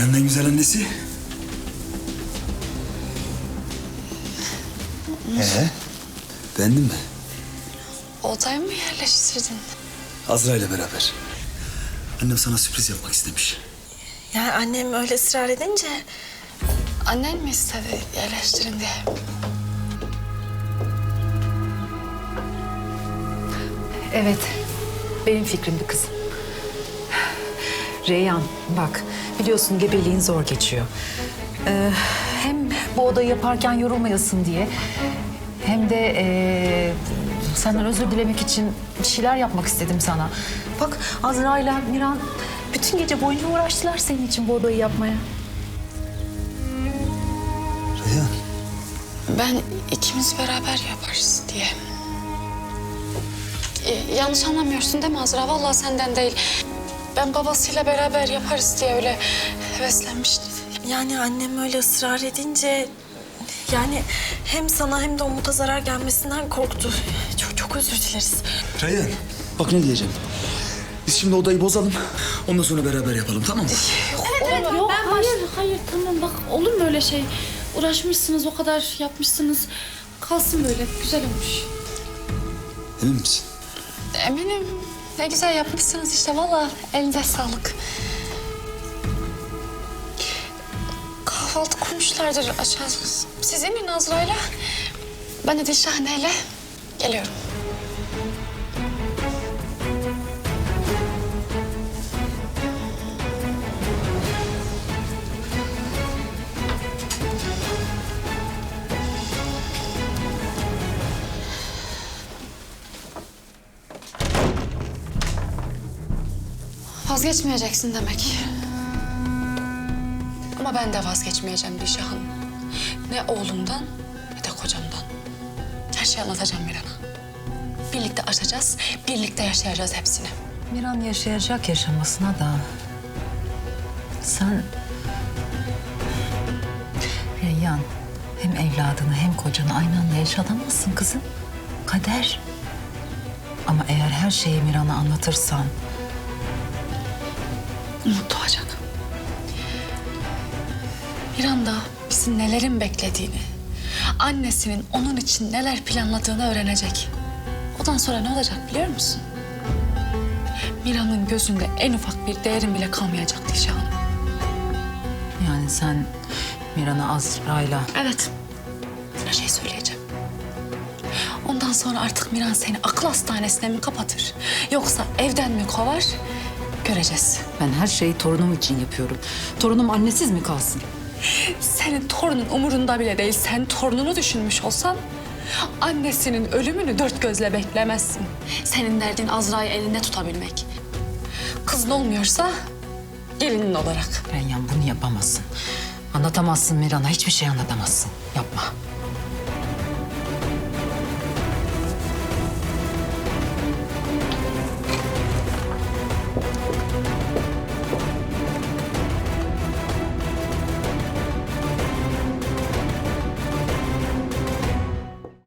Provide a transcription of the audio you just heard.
Dünyanın en güzel annesi. Ee, beğendin mi? Odaya mı yerleştirdin? Azra ile beraber. Annem sana sürpriz yapmak istemiş. Yani annem öyle ısrar edince... Annen mi istedi yerleştirin diye? Evet, benim fikrimdi kızım. Reyhan, bak biliyorsun gebeliğin zor geçiyor. Ee, hem bu odayı yaparken yorulmayasın diye... ...hem de ee, senden özür dilemek için bir şeyler yapmak istedim sana. Bak Azra ile Miran bütün gece boyunca uğraştılar senin için bu odayı yapmaya. Reyhan. Ben ikimiz beraber yaparız diye. Ee, yanlış anlamıyorsun değil mi Azra? Vallahi senden değil. Ben babasıyla beraber yaparız diye öyle heveslenmiştim. Yani annem öyle ısrar edince... Yani hem sana hem de Umut'a zarar gelmesinden korktu. Çok çok özür dileriz. Reyhan. Bak ne diyeceğim. Biz şimdi odayı bozalım. Ondan sonra beraber yapalım tamam mı? Yok hayır hayır tamam bak olur mu öyle şey? Uğraşmışsınız o kadar yapmışsınız. Kalsın böyle güzel olmuş. Emin misin? Eminim. Ne güzel yapmışsınız işte. Vallahi elinize sağlık. Kahvaltı kurmuşlardır aşağı. Siz inin Azra'yla. Ben de Dilşahane'yle geliyorum. Vazgeçmeyeceksin demek. Ama ben de vazgeçmeyeceğim Dilşah Hanım. Ne oğlumdan ne de kocamdan. Her şeyi anlatacağım Miran'a. Birlikte aşacağız, birlikte yaşayacağız hepsini. Miran yaşayacak yaşamasına da... Sen... Reyyan, hem evladını hem kocanı aynı anda yaşatamazsın kızım. Kader. Ama eğer her şeyi Miran'a anlatırsan... Umut doğacak. Miran da bizi nelerin beklediğini, annesinin onun için neler planladığını öğrenecek. Ondan sonra ne olacak biliyor musun? Miran'ın gözünde en ufak bir değerin bile kalmayacak Dilşah Hanım. Yani sen Miran'a Azra'yla... Evet. Sana şey söyleyeceğim. Ondan sonra artık Miran seni akıl hastanesine mi kapatır? Yoksa evden mi kovar? Göreceğiz. Ben her şeyi torunum için yapıyorum. Torunum annesiz mi kalsın? Senin torunun umurunda bile değil. Sen torununu düşünmüş olsan... ...annesinin ölümünü dört gözle beklemezsin. Senin derdin Azra'yı elinde tutabilmek. Kızın olmuyorsa gelinin olarak. Reyyan bunu yapamazsın. Anlatamazsın Miran'a, hiçbir şey anlatamazsın. Yapma.